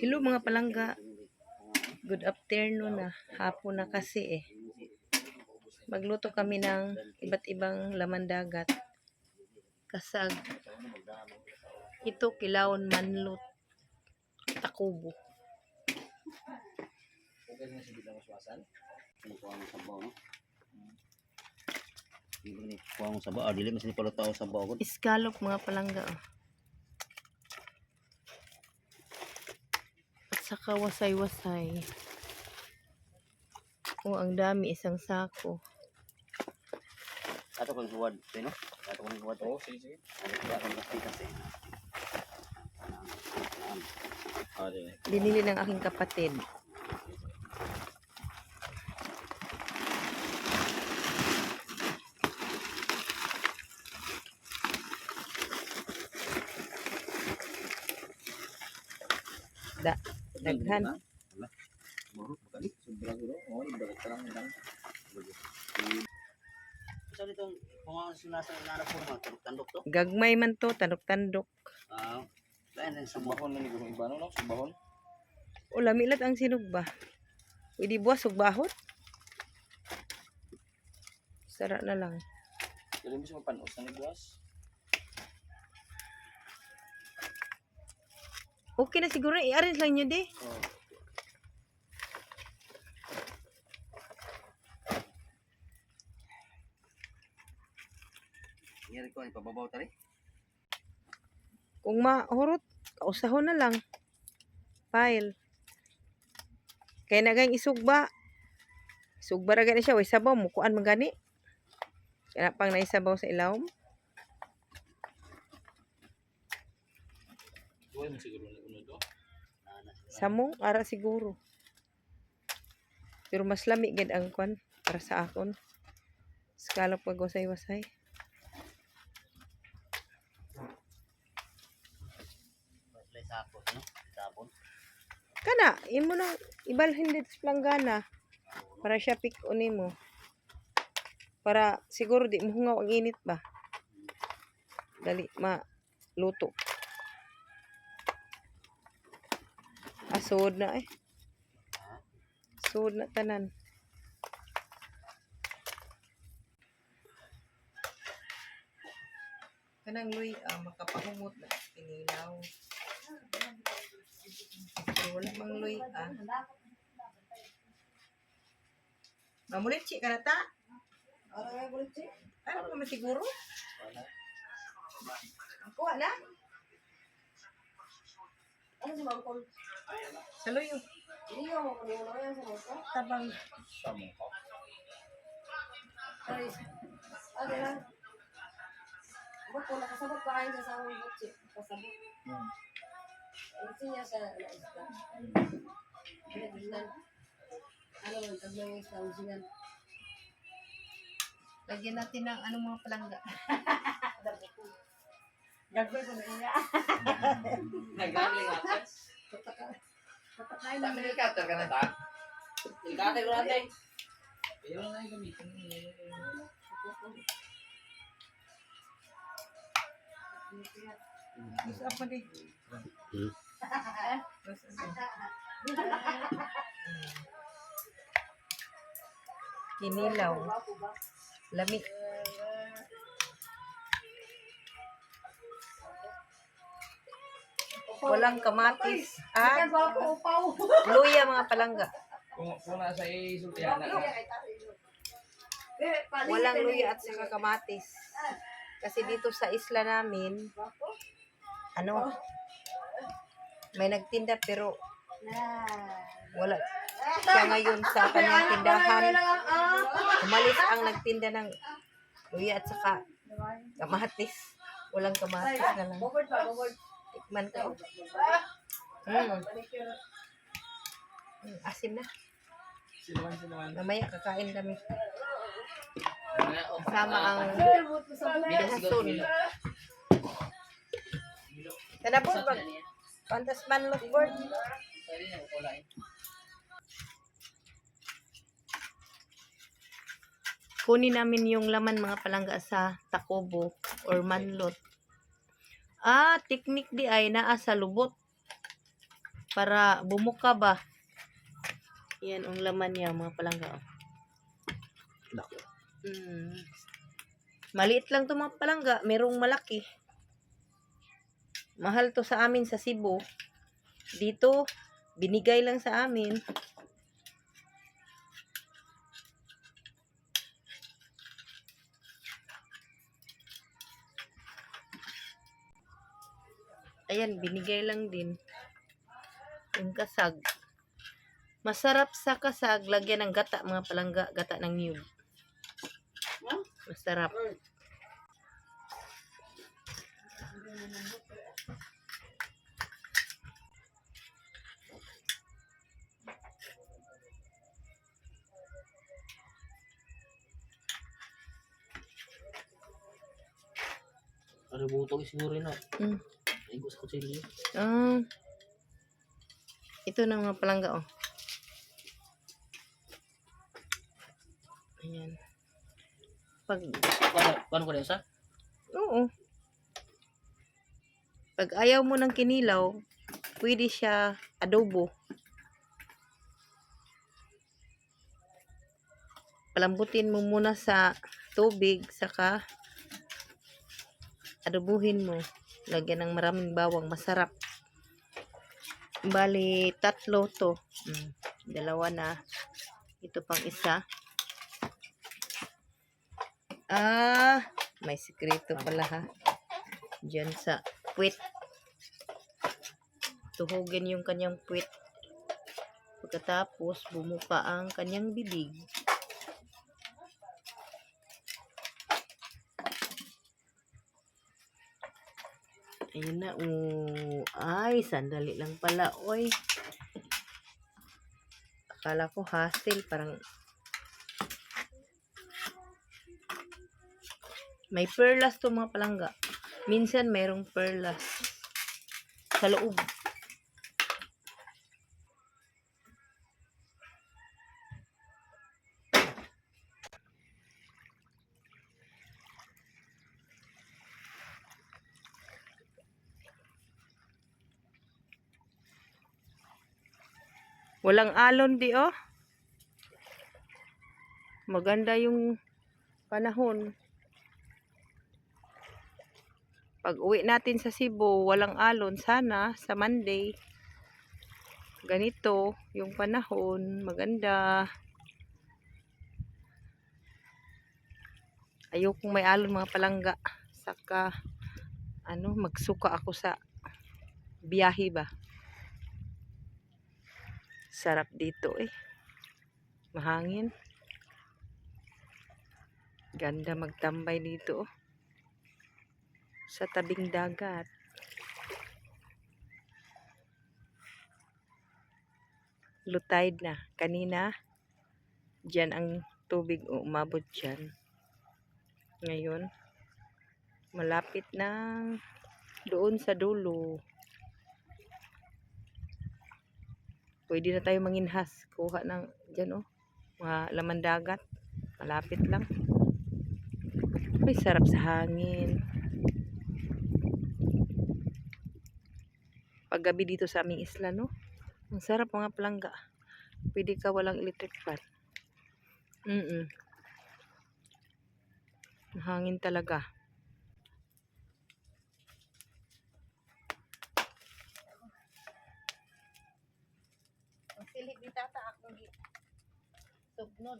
Hello mga palangga. Good afternoon na. Hapon na kasi eh. Magluto kami ng iba't ibang laman dagat. Kasag. Ito kilawon manlot. Takubo. Sa. Kuha mo sabaw, no? Dili mas ni palutaw sabaw ko. Iskalop mga palangga. oh. Saka wasay-wasay. Oh, ang dami. Isang sako. Ato kong huwad, eh, no? Ato kong huwad. Oo, sige, sige. Kasi kasi. Ah, di ba? Binili ng aking kapatid. Da, daghan. To. Gagmay man to, tandok-tandok. Ah? Subahon. O, lamilat ang sinugba. Pwede buwas ug bahot. Sara na lang. Dali mo siya mapanos na nagbuwas. Okay na siguro. I-arrange lang nyo di. Oo. Ngeri ko ay pababaw tari. Kung mahurot, kausahon na lang. File. Kaya nagang isugba. Isugba ra gani siya. Way sabaw mo. Kuan man gani. Kaya na pang naisabaw sa ilawom. Buhay mo siguro na. Samong, ara siguro. Pero mas lami gid ang kwan para sa akon. Skala pag wasay-wasay. Baslay sa ako, no? Sabon. Kana, imo na ibalhin dito sa planggana para siya pick mo. Para siguro di mo hungaw ang init ba. Dali ma luto. Asod na eh. Sud na tanan. Kanang luy ah, makapahumot na kinilaw. Pero wala mang luy ah. Mamulit si kanata? Ano pa masiguro? Ako na? Ano si Ma'am Col? Sa luyo. Hindi mo ko mga sa moto. Tabang. Samo ko. Ay, ano lang. Ba't po nakasabot pa kayo sa sawang butsi? Kasabot. Hmm. Kasi niya sa naisda. Pinagignan. Ano man, tagmay yung isda, usingan. Lagyan natin ng anong mga palangga. Gagawin ko na iya. Nagaling ako. Patakain Dami namin. ni cutter ka na ta. Ikate ko natin. Ayaw na yung gamitin. Gusto ako din. Hmm. Kinilaw. Lami. Walang kamatis. Ah, luya mga palangga. Kung, kung nasa isultihan na. Walang luya at saka kamatis. Kasi dito sa isla namin, ano, may nagtinda pero wala siya ngayon sa kanyang tindahan. Umalis ang nagtinda ng luya at saka kamatis. Walang kamatis na lang. Tikman ko. Mm, mm, asim na. Sinuman, sinuman. Mamaya kakain kami. Ano, Kasama ang bihason. Tanapon pag pantas man look board. Kunin namin yung laman mga palangga sa takobo or manlot. Ah, teknik di ay naa sa lubot. Para bumuka ba? Yan ang laman niya, mga palangga. oh. Mm. Maliit lang to mga palangga. Merong malaki. Mahal to sa amin sa Cebu. Dito, binigay lang sa amin. Ayan, binigay lang din. Yung kasag. Masarap sa kasag, lagyan ng gata, mga palangga, gata ng niyog. Masarap. Ano butog siguro na. Mm. Ah. Ito na mga palangga, oh. Ayan. Pag, Paano, ko isa? oo. Pag ayaw mo ng kinilaw, pwede siya adobo. Palambutin mo muna sa tubig, saka adobuhin mo. Lagyan ng maraming bawang, masarap. Bali, tatlo to. Mm, dalawa na. Ito pang isa. Ah, may sikreto pala ha. Diyan sa puwit. Tuhugin yung kanyang puwit. Pagkatapos, bumuka ang kanyang bibig. Ayun na, oh. Ay, sandali lang pala, oy. Akala ko hostel, parang May perlas to mga palangga. Minsan mayroong perlas sa loob. Walang alon di oh. Maganda yung panahon. Pag uwi natin sa Cebu, walang alon. Sana sa Monday, ganito yung panahon. Maganda. Ayokong may alon mga palangga. Saka, ano, magsuka ako sa biyahe ba. Sarap dito eh. Mahangin. Ganda magtambay dito oh sa tabing dagat. Low tide na. Kanina, dyan ang tubig umabot dyan. Ngayon, malapit na doon sa dulo. Pwede na tayo manginhas. Kuha ng dyan oh. Mga laman dagat. Malapit lang. Ay, sarap sa hangin. paggabi dito sa aming isla, no? Ang sarap mga palangga. Pwede ka walang electric fan. Mm Hangin talaga. Ang silig ni tata akong gi tugnod.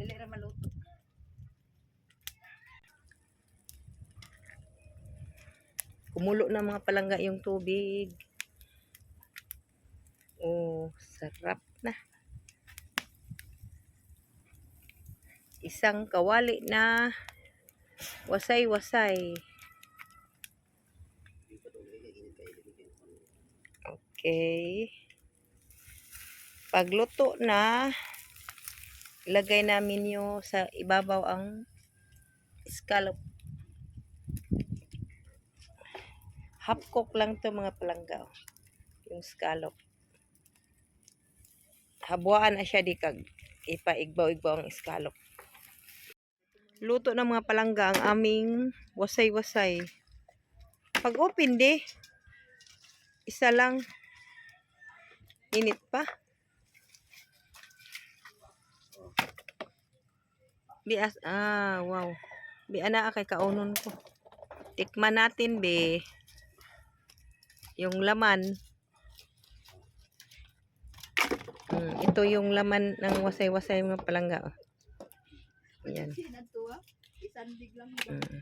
Dili ra maluto. Kumulo na mga palangga yung tubig. Oh, sarap na. Isang kawali na wasay-wasay. Okay. Pagluto na, ilagay namin yung sa ibabaw ang scallop. Half cook lang to mga palangga. oh. Yung scallop. Habuan na siya di kag ipaigbaw-igbaw ang scallop. Luto ng mga palangga ang aming wasay-wasay. Pag open di, isa lang. Init pa. Bi as ah, wow. Bi ana kay kaunon ko. Tikman natin be. Yung laman. Mm, ito yung laman ng wasay-wasay mga palangga. oh. Ayan. Mm.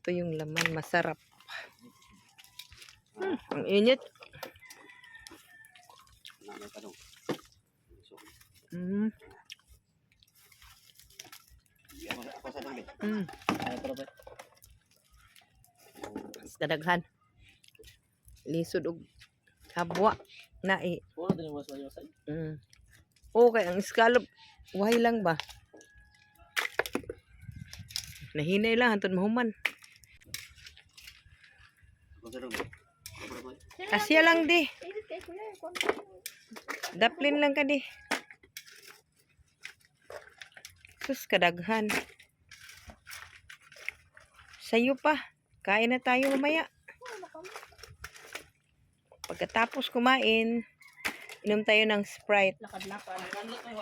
Ito yung laman, masarap. Hmm, ang init. Mm, di ako, ako sa dali. Mm. Kadaghan. Lisod og habwa na eh. Puro din yung wasay-wasay. Mm. Okay, ang scallop, wahay lang ba? Nahinay lang, hantod mahuman. Asya lang di. Daplin lang ka di. Sus, kadaghan. Sa'yo pa. Kain na tayo mamaya. Pagkatapos kumain, inom tayo ng Sprite.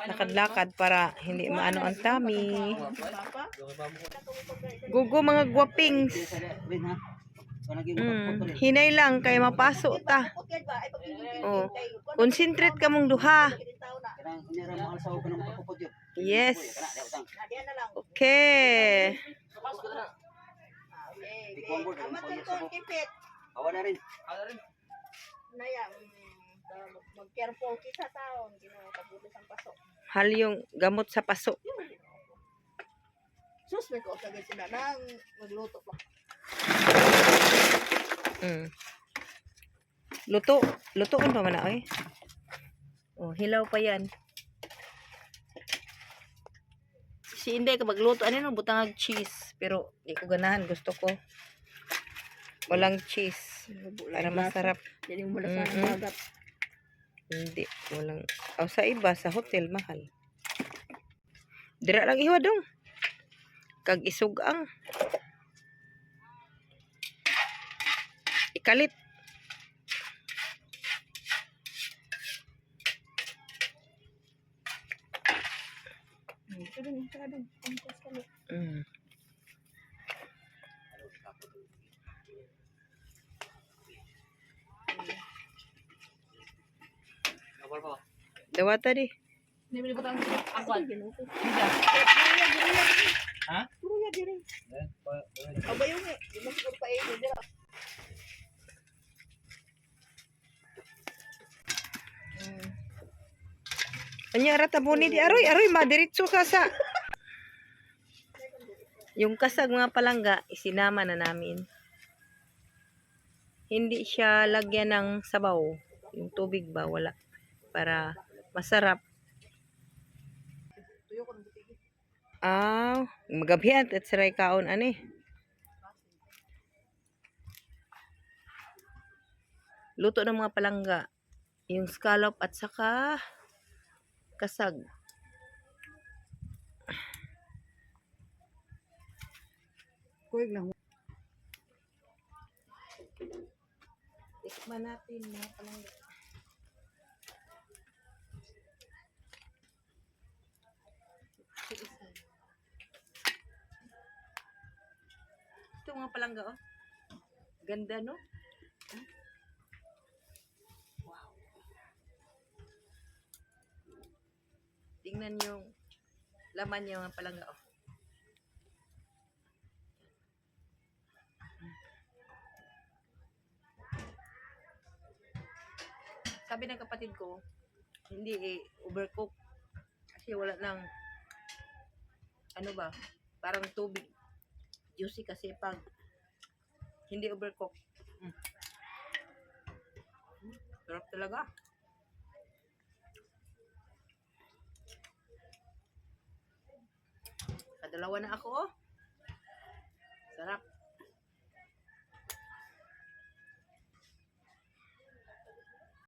Lakad-lakad para hindi maano ang tummy. Gugo mga guwapings. Mm, hinay lang kay mapaso ta. Oh, concentrate ka mong duha. Yes. Okay. Di ko ang board, ang poyo sa buhok. Awa na rin. Ano rin? mag-careful kita taon, ginakabulis ang paso. Hal yung gamot sa paso. Sus, may kausagay sila nang magluto pa. Mm. Luto. Lutoon pa man na, oy. Oh, hilaw pa yan. Si Inday ka magluto. Ano no? Butang cheese. Pero, di ko ganahan. Gusto ko. Walang cheese. Para masarap. Yung mula sa Mhm. dagat. Hindi. Walang. O sa iba, sa hotel, mahal. Dira lang iwa dong. Kag isugang. Ikalit. Mm. Kapal pa. Dawata di. Hindi mo ang akwan. Ha? Puro diri. Abay yung eh. Di mo siguro pa eh. Anya rata mo ni di aroy aroy madiretso ka sa Yung kasag mga palangga isinama na namin. Hindi siya lagyan ng sabaw. Yung tubig ba wala para masarap. Ah, magabihan at saray kaon ani. Luto ng mga palangga. Yung scallop at saka kasag. Kuwig lang. Tikman natin mga palangga. Mga palangga oh. Ganda no? Wow. Tingnan yung laman niya mga palangga oh. sabi ng kapatid ko, hindi eh, overcook. Kasi wala nang, ano ba, parang tubig. Juicy kasi pag hindi overcook. Mm. Sarap talaga. Kadalawa na ako, oh. Sarap.